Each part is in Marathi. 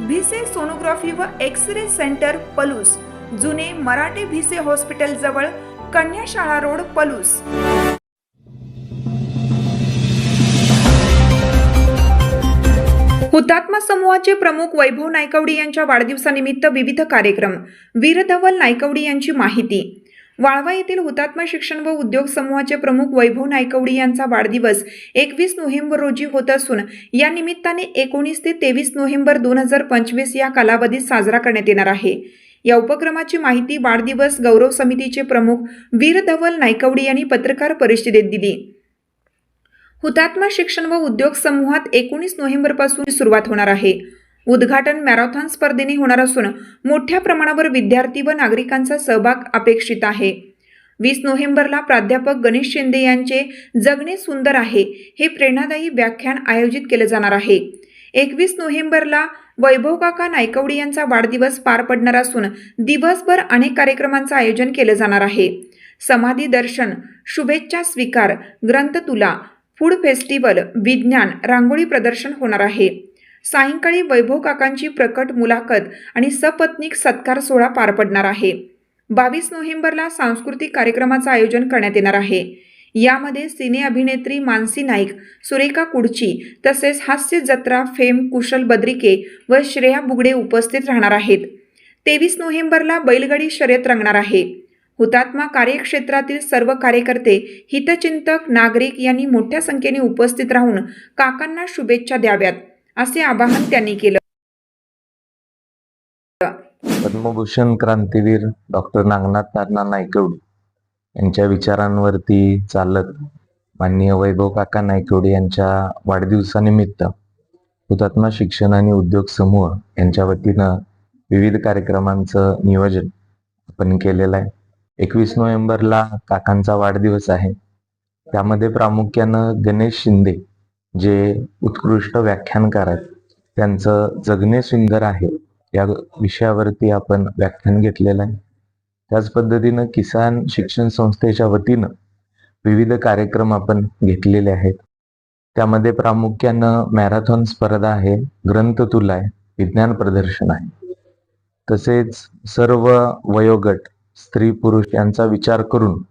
भिसे सोनोग्राफी व एक्स रे सेंटर पलूस. जुने मराठे भिसे हॉस्पिटल जवळ कन्याशाळा रोड पलूस. हुतात्मा समूहाचे प्रमुख वैभव नायकवडी यांच्या वाढदिवसानिमित्त विविध कार्यक्रम. वीरधवल नायकवडी यांची माहिती. वाळवा येथील हुतात्मा शिक्षण व उद्योग समूहाचे प्रमुख वैभव नायकवडी यांचा वाढदिवस एकवीस नोव्हेंबर रोजी होत असून या निमित्ताने एकोणीस ते तेवीस नोव्हेंबर दोन हजार पंचवीस या कालावधीत साजरा करण्यात येणार आहे. या उपक्रमाची माहिती वाढदिवस गौरव समितीचे प्रमुख वीरधवल नायकवडी यांनी पत्रकार परिषदेत दिली. हुतात्मा शिक्षण व उद्योग समूहात एकोणीस नोव्हेंबरपासून सुरुवात होणार आहे. उद्घाटन मॅरेथॉन स्पर्धेने होणार असून मोठ्या प्रमाणावर विद्यार्थी व नागरिकांचा सहभाग अपेक्षित आहे. वीस नोव्हेंबरला प्राध्यापक गणेश शिंदे यांचे जगणे सुंदर आहे हे प्रेरणादायी व्याख्यान आयोजित केले जाणार आहे. एकवीस नोव्हेंबरला वैभव काका नायकवडी यांचा वाढदिवस पार पडणार असून दिवसभर अनेक कार्यक्रमांचं आयोजन केलं जाणार आहे. समाधी दर्शन शुभेच्छा स्वीकार ग्रंथतुला फूड फेस्टिवल विज्ञान रांगोळी प्रदर्शन होणार आहे. सायंकाळी वैभव काकांची प्रकट मुलाखत आणि सपत्नीक सत्कार सोहळा पार पडणार आहे. बावीस नोव्हेंबरला सांस्कृतिक कार्यक्रमाचं आयोजन करण्यात येणार आहे. यामध्ये सिने अभिनेत्री मानसी नाईक सुरेखा कुडची तसेच हास्य जत्रा फेम कुशल बद्रिके व श्रेया बुगडे उपस्थित राहणार आहेत. तेवीस नोव्हेंबरला बैलगाडी शर्यत रंगणार आहे. हुतात्मा कार्यक्षेत्रातील सर्व कार्यकर्ते हितचिंतक नागरिक यांनी मोठ्या संख्येने उपस्थित राहून काकांना शुभेच्छा द्याव्यात. असे आवाहन त्यांनी केलं. पद्मभूषण क्रांतीवीर डॉक्टर नागनाथ नाना नायकवडी यांच्या विचारांवरती चालत माननीय वैभव काका नायकवडे यांच्या वाढदिवसानिमित्त हुतात्मा शिक्षण आणि उद्योग समूह यांच्या वतीनं विविध कार्यक्रमांचं नियोजन आपण केलेलं आहे. एकवीस नोव्हेंबरला काकांचा वाढदिवस आहे. त्यामध्ये प्रामुख्यानं गणेश शिंदे जे उत्कृष्ट व्याख्यानकार आहेत त्यांचं जगणे सुंदर आहे या विषयावरती आपण व्याख्यान घेतलेलं आहे. त्याच पद्धतीनं किसान शिक्षण संस्थेच्या वतीनं विविध कार्यक्रम आपण घेतलेले आहेत. त्यामध्ये प्रामुख्यानं मॅरेथॉन स्पर्धा आहे ग्रंथतुला आहे विज्ञान प्रदर्शन आहे. तसेच सर्व वयोगट स्त्री पुरुष यांचा विचार करून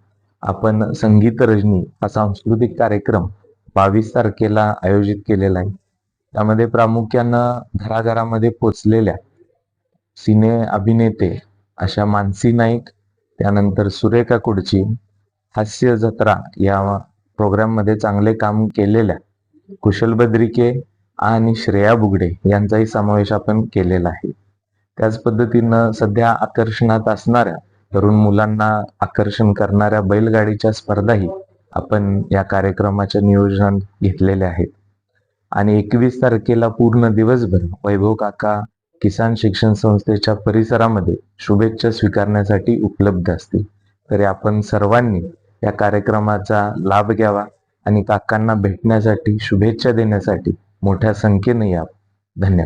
आपण संगीत रजनी हा सांस्कृतिक कार्यक्रम बावीस तारखेला आयोजित केलेला आहे. त्यामध्ये प्रामुख्यानं घराघरामध्ये पोचलेल्या सिने अभिनेते अशा मानसी नाईक त्यानंतर सुरेखा कुडची हास्य जत्रा या प्रोग्राममध्ये चांगले काम केलेल्या कुशल बद्रिके आणि श्रेया बुगडे यांचाही समावेश आपण केलेला आहे. त्याच पद्धतीनं सध्या आकर्षणात असणाऱ्या तरुण मुलांना आकर्षण करणाऱ्या बैलगाडीच्या स्पर्धाही आपण या कार्यक्रमाच्या नियोजन घेतलेले आहेत. आणि एकवीस तारखेला पूर्ण दिवसभर वैभव काका किसान शिक्षण संस्थेच्या परिसरामध्ये शुभेच्छा स्वीकारण्यासाठी उपलब्ध असतील. तरी आपण सर्वांनी या कार्यक्रमाचा लाभ घ्यावा आणि काकांना भेटण्यासाठी शुभेच्छा देण्यासाठी मोठ्या संख्येने या. धन्यवाद.